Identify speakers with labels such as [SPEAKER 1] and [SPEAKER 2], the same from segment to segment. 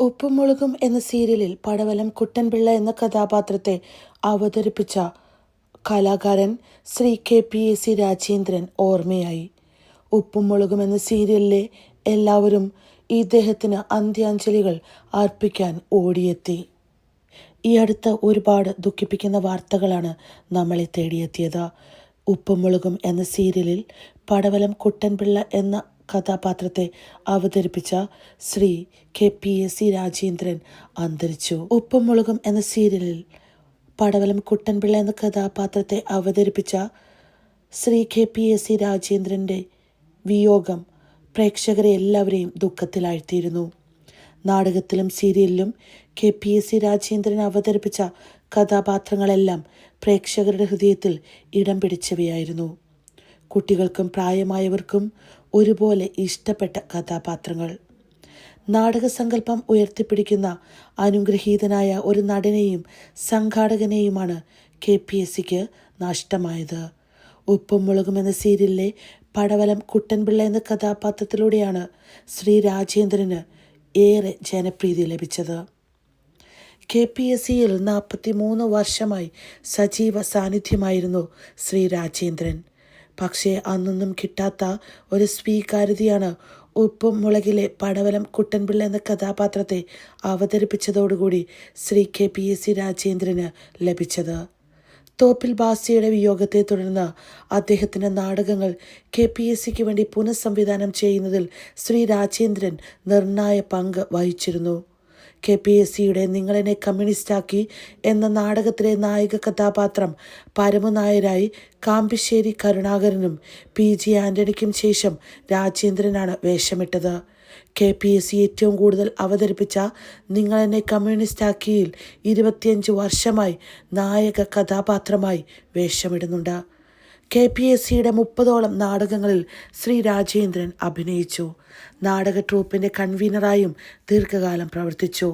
[SPEAKER 1] ഉപ്പും മുളകും എന്ന സീരിയലിൽ പടവലം കുട്ടൻപിള്ള എന്ന കഥാപാത്രത്തെ അവതരിപ്പിച്ച കലാകാരൻ Shri K P A C Rajendran ഓർമ്മയായി. ഉപ്പും മുളകും എന്ന സീരിയലിലെ എല്ലാവരും ഇദ്ദേഹത്തിന് അന്ത്യാഞ്ജലികൾ അർപ്പിക്കാൻ ഓടിയെത്തി. ഈ അടുത്ത ഒരുപാട് ദുഃഖിപ്പിക്കുന്ന വാർത്തകളാണ് നമ്മളെ തേടിയെത്തിയത്. ഉപ്പും മുളകും എന്ന സീരിയലിൽ പടവലം കുട്ടൻപിള്ള എന്ന കഥാപാത്രത്തെ അവതരിപ്പിച്ച Shri K. P. S. C. Rajendran അന്തരിച്ചു. ഉപ്പും മുളകും എന്ന സീരിയലിൽ പടവലം കുട്ടൻപിള്ള എന്ന കഥാപാത്രത്തെ അവതരിപ്പിച്ച Shri K. P. S. C. രാജേന്ദ്രന്റെ വിയോഗം പ്രേക്ഷകരെ എല്ലാവരെയും ദുഃഖത്തിലാഴ്ത്തിയിരുന്നു. നാടകത്തിലും സീരിയലിലും K. P. S. C. Rajendran അവതരിപ്പിച്ച കഥാപാത്രങ്ങളെല്ലാം പ്രേക്ഷകരുടെ ഹൃദയത്തിൽ ഇടം പിടിച്ചവയായിരുന്നു. കുട്ടികൾക്കും പ്രായമായവർക്കും ഒരുപോലെ ഇഷ്ടപ്പെട്ട കഥാപാത്രങ്ങൾ. നാടകസങ്കല്പം ഉയർത്തിപ്പിടിക്കുന്ന അനുഗ്രഹീതനായ ഒരു നടനെയും സംഘാടകനെയുമാണ് കെ പി എസ് സിക്ക് നഷ്ടമായത്. ഉപ്പും മുളകും എന്ന സീരിയലിലെ പടവലം കുട്ടൻപിള്ള എന്ന കഥാപാത്രത്തിലൂടെയാണ് ശ്രീ രാജേന്ദ്രന് ഏറെ ജനപ്രീതി ലഭിച്ചത്. കെ പി എസ് സിയിൽ നാൽപ്പത്തി മൂന്ന് വർഷമായി സജീവ സാന്നിധ്യമായിരുന്നു ശ്രീ രാജേന്ദ്രൻ. പക്ഷേ അന്നൊന്നും കിട്ടാത്ത ഒരു സ്വീകാര്യതയാണ് ഉപ്പും മുളകിലെ പടവലം കുട്ടൻപിള്ള എന്ന കഥാപാത്രത്തെ അവതരിപ്പിച്ചതോടുകൂടി Shri K P S C രാജേന്ദ്രന് ലഭിച്ചത്. തോപ്പിൽ ബാസിയുടെ വിയോഗത്തെ തുടർന്ന് അദ്ദേഹത്തിന്റെ നാടകങ്ങൾ കെ പി എസ് സിക്ക് വേണ്ടി പുനഃസംവിധാനം ചെയ്യുന്നതിൽ ശ്രീ രാജേന്ദ്രൻ നിർണായ പങ്ക് വഹിച്ചിരുന്നു. കെ പി എസ് സിയുടെ നിങ്ങളെന്നെ കമ്മ്യൂണിസ്റ്റാക്കി എന്ന നാടകത്തിലെ നായിക കഥാപാത്രം പരമനായരായി കാമ്പിശ്ശേരി കരുണാകരനും പി ജി ആന്റണിക്കും ശേഷം രാജേന്ദ്രനാണ് വേഷമിട്ടത്. കെ പി എസ് സി ഏറ്റവും കൂടുതൽ അവതരിപ്പിച്ച നിങ്ങളെന്നെ കമ്മ്യൂണിസ്റ്റാക്കിയിൽ ഇരുപത്തിയഞ്ച് വർഷമായി നായക കഥാപാത്രമായി വേഷമിടുന്നുണ്ട്. കെ പി എസ് സിയുടെ മുപ്പതോളം നാടകങ്ങളിൽ ശ്രീ രാജേന്ദ്രൻ അഭിനയിച്ചു. നാടക ട്രൂപ്പിന്റെ കൺവീനറായും ദീർഘകാലം പ്രവർത്തിച്ചു.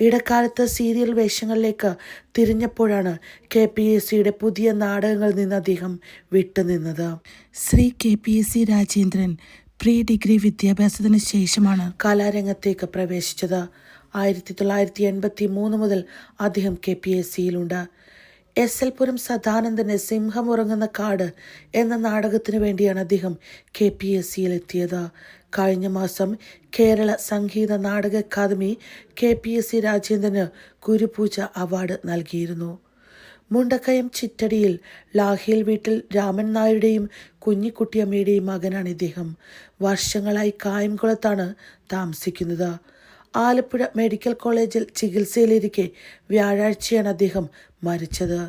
[SPEAKER 1] ഇടക്കാലത്ത് സീരിയൽ വേഷങ്ങളിലേക്ക് തിരിഞ്ഞപ്പോഴാണ് കെ പി എസ് സിയുടെ പുതിയ നാടകങ്ങളിൽ നിന്ന് അദ്ദേഹം വിട്ടുനിന്നത്. Shri K P S C Rajendran pre degree വിദ്യാഭ്യാസത്തിന് ശേഷമാണ് കലാരംഗത്തേക്ക് പ്രവേശിച്ചത്. ആയിരത്തി തൊള്ളായിരത്തി എൺപത്തി മൂന്ന് മുതൽ അദ്ദേഹം കെ പി എസ് സിയിലുണ്ട്. എസ് എൽ പുരം സദാനന്ദന് സിംഹമുറങ്ങുന്ന കാട് എന്ന നാടകത്തിന് വേണ്ടിയാണ് അദ്ദേഹം കെ പി എസ് സിയിൽ എത്തിയത് കഴിഞ്ഞ മാസം Kerala Sangeetha Nataka Akademi K P S C രാജേന്ദ്രന് ഗുരുപൂജ അവാർഡ് നൽകിയിരുന്നു. മുണ്ടക്കയം ചിറ്റടിയിൽ ലാഹിയിൽ വീട്ടിൽ രാമൻ നായരുടെയും കുഞ്ഞിക്കുട്ടിയമ്മയുടെയും മകനാണ് ഇദ്ദേഹം. വർഷങ്ങളായി കായംകുളത്താണ് താമസിക്കുന്നത്. ആലപ്പുഴ മെഡിക്കൽ കോളേജിൽ ചികിത്സയിലിരിക്കെ വ്യാഴാഴ്ചയാണ് അദ്ദേഹം മരിച്ചത്.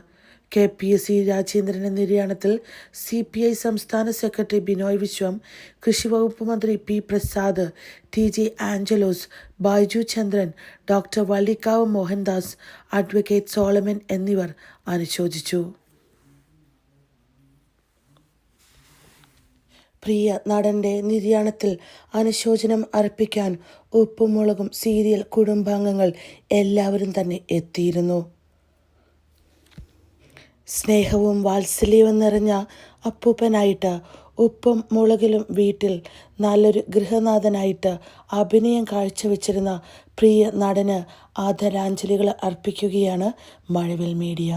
[SPEAKER 1] കെ പി എസ് സി രാജേന്ദ്രന്റെ നിര്യാണത്തിൽ സി പി ഐ സംസ്ഥാന സെക്രട്ടറി ബിനോയ് വിശ്വം കൃഷിവകുപ്പ് മന്ത്രി P Prasad T J Anchalose Baiju Chandran doctor Vallikkavu Mohandas advocate Solomon എന്നിവർ അനുശോചിച്ചു. പ്രിയ നടന്റെ നിര്യാണത്തിൽ അനുശോചനം അർപ്പിക്കാൻ ഉപ്പുമുളകും സീരിയൽ കുടുംബാംഗങ്ങൾ എല്ലാവരും തന്നെ എത്തിയിരുന്നു. സ്നേഹവും വാത്സല്യവും നിറഞ്ഞ അപ്പൂപ്പനായിട്ട് ഉപ്പും മുളകിലും വീട്ടിൽ നല്ലൊരു ഗൃഹനാഥനായിട്ട് അഭിനയം കാഴ്ചവെച്ചിരുന്ന പ്രിയ നടന് ആദരാഞ്ജലികൾ അർപ്പിക്കുകയാണ് മഴവിൽ മീഡിയ.